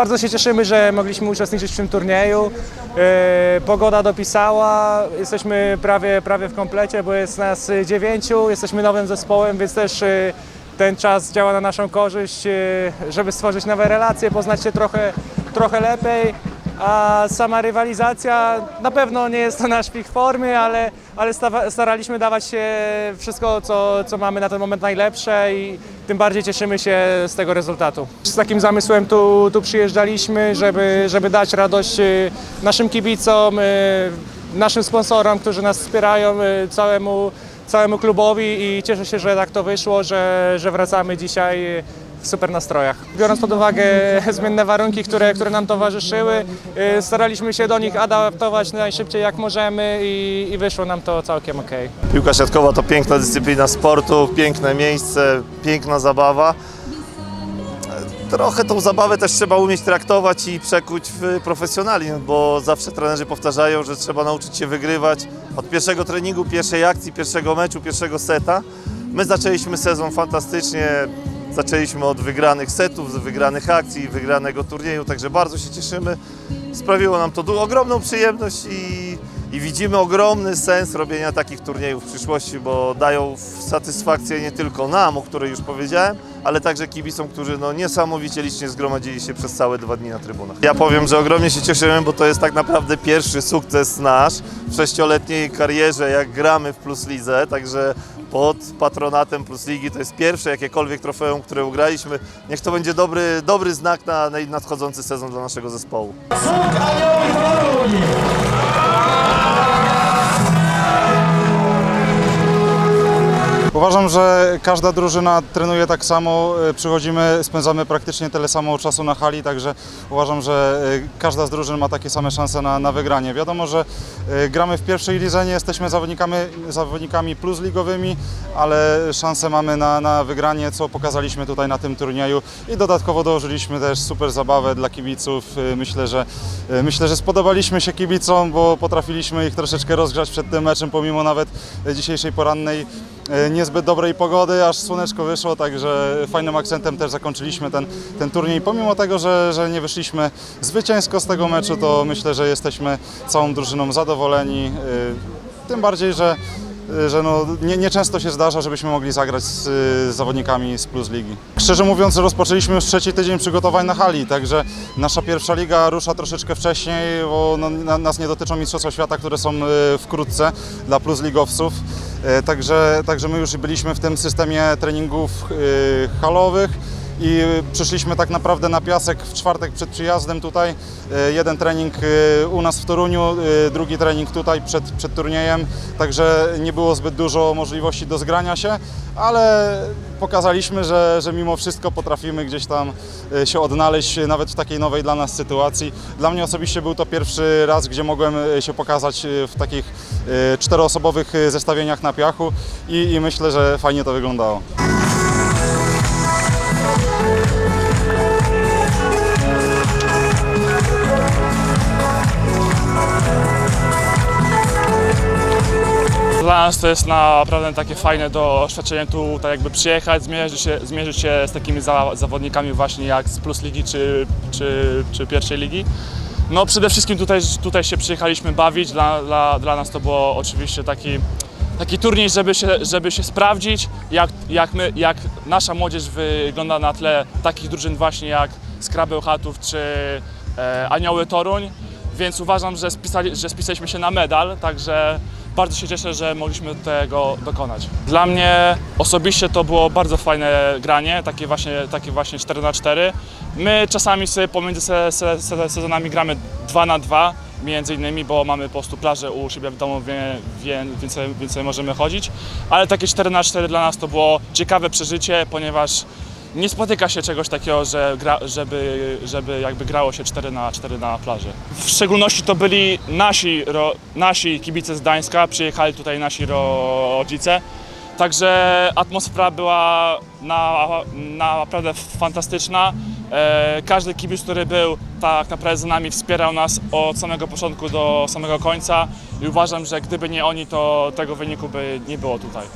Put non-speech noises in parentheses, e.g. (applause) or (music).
Bardzo się cieszymy, że mogliśmy uczestniczyć w tym turnieju. E, Pogoda dopisała, jesteśmy prawie, prawie w komplecie, bo jest nas e, dziewięciu, jesteśmy nowym zespołem, więc też e, ten czas działa na naszą korzyść, żeby stworzyć nowe relacje, poznać się trochę, trochę lepiej. A sama rywalizacja, na pewno nie jest to nasz pik formy, ale, ale staraliśmy dawać się wszystko, co, co mamy na ten moment najlepsze i tym bardziej cieszymy się z tego rezultatu. Z takim zamysłem tu, tu przyjeżdżaliśmy, żeby, żeby dać radość y, naszym kibicom, y, naszym sponsorom, którzy nas wspierają, y, całemu, całemu klubowi i cieszę się, że tak to wyszło, że, że wracamy dzisiaj w super nastrojach. Biorąc pod uwagę (laughs) zmienne warunki, które, które nam towarzyszyły, y, staraliśmy się do nich adaptować najszybciej jak możemy i, i wyszło nam to całkiem ok. Piłka siatkowa to piękna dyscyplina sportu, piękne miejsce, piękna zabawa. Trochę tą zabawę też trzeba umieć traktować i przekuć w profesjonalizm, bo zawsze trenerzy powtarzają, że trzeba nauczyć się wygrywać od pierwszego treningu, pierwszej akcji, pierwszego meczu, pierwszego seta. My zaczęliśmy sezon fantastycznie, zaczęliśmy od wygranych setów, z wygranych akcji, wygranego turnieju, także bardzo się cieszymy. Sprawiło nam to ogromną przyjemność i, i widzimy ogromny sens robienia takich turniejów w przyszłości, bo dają satysfakcję nie tylko nam, o której już powiedziałem, ale także kibicom, którzy no, niesamowicie licznie zgromadzili się przez całe dwa dni na trybunach. Ja powiem, że ogromnie się cieszymy, bo to jest tak naprawdę pierwszy sukces nasz w sześcioletniej karierze, jak gramy w Plus Lidze, także pod patronatem Plus Ligi to jest pierwsze jakiekolwiek trofeum, które ugraliśmy. Niech to będzie dobry, dobry znak na na nadchodzący sezon dla naszego zespołu. Uważam, że każda drużyna trenuje tak samo, e, przychodzimy, spędzamy praktycznie tyle samo czasu na hali, także uważam, że e, każda z drużyn ma takie same szanse na, na wygranie. Wiadomo, że e, gramy w pierwszej lidze, nie jesteśmy zawodnikami, zawodnikami plus ligowymi, ale szanse mamy na, na wygranie, co pokazaliśmy tutaj na tym turnieju i dodatkowo dołożyliśmy też super zabawę dla kibiców. Myślę, że, myślę, że spodobaliśmy się kibicom, bo potrafiliśmy ich troszeczkę rozgrzać przed tym meczem, pomimo nawet dzisiejszej porannej e, niezbyt dobrej pogody, aż słoneczko wyszło, także fajnym akcentem też zakończyliśmy ten, ten turniej. Pomimo tego, że, że nie wyszliśmy zwycięsko z tego meczu, to myślę, że jesteśmy całą drużyną zadowoleni. e, Tym bardziej, że, że no, nie, nieczęsto się zdarza, żebyśmy mogli zagrać z, z zawodnikami z Plus Ligi. Szczerze mówiąc, rozpoczęliśmy już trzeci tydzień przygotowań na hali, także nasza pierwsza liga rusza troszeczkę wcześniej, bo no, na, nas nie dotyczą Mistrzostwa Świata, które są e, wkrótce dla Plus Ligowców. E, Także, także my już byliśmy w tym systemie treningów e, halowych i przyszliśmy tak naprawdę na piasek w czwartek przed przyjazdem tutaj. E, Jeden trening e, u nas w Toruniu, e, drugi trening tutaj przed, przed turniejem, także nie było zbyt dużo możliwości do zgrania się, ale pokazaliśmy, że, że mimo wszystko potrafimy gdzieś tam się odnaleźć nawet w takiej nowej dla nas sytuacji. Dla mnie osobiście był to pierwszy raz, gdzie mogłem się pokazać w takich czteroosobowych zestawieniach na piachu i, i myślę, że fajnie to wyglądało. Dla nas to jest naprawdę takie fajne doświadczenie tu tak jakby przyjechać, zmierzyć się, zmierzyć się z takimi za, zawodnikami właśnie jak z Plus Ligi czy, czy, czy pierwszej ligi. No przede wszystkim tutaj, tutaj się przyjechaliśmy bawić, dla, dla, dla nas to było oczywiście taki, taki turniej, żeby się, żeby się sprawdzić, jak, jak, my, jak nasza młodzież wygląda na tle takich drużyn właśnie jak Skrabeł Chatów czy e, Anioły Toruń, więc uważam, że, spisali, że spisaliśmy się na medal, także bardzo się cieszę, że mogliśmy tego dokonać. Dla mnie osobiście to było bardzo fajne granie, takie właśnie, takie właśnie 4 na 4 My czasami sobie pomiędzy se, se, se, sezonami gramy 2 na 2 między innymi, bo mamy po prostu plażę u siebie w domu, więc, sobie- więc sobie możemy chodzić. Ale takie 4 na 4 dla nas to było ciekawe przeżycie, ponieważ nie spotyka się czegoś takiego, że gra, żeby, żeby jakby grało się 4 na 4 na plaży. W szczególności to byli nasi, ro, nasi kibice z Gdańska, przyjechali tutaj nasi rodzice. Także atmosfera była na, naprawdę fantastyczna. E, każdy kibic, który był tak naprawdę z nami, wspierał nas od samego początku do samego końca i uważam, że gdyby nie oni, to tego wyniku by nie było tutaj.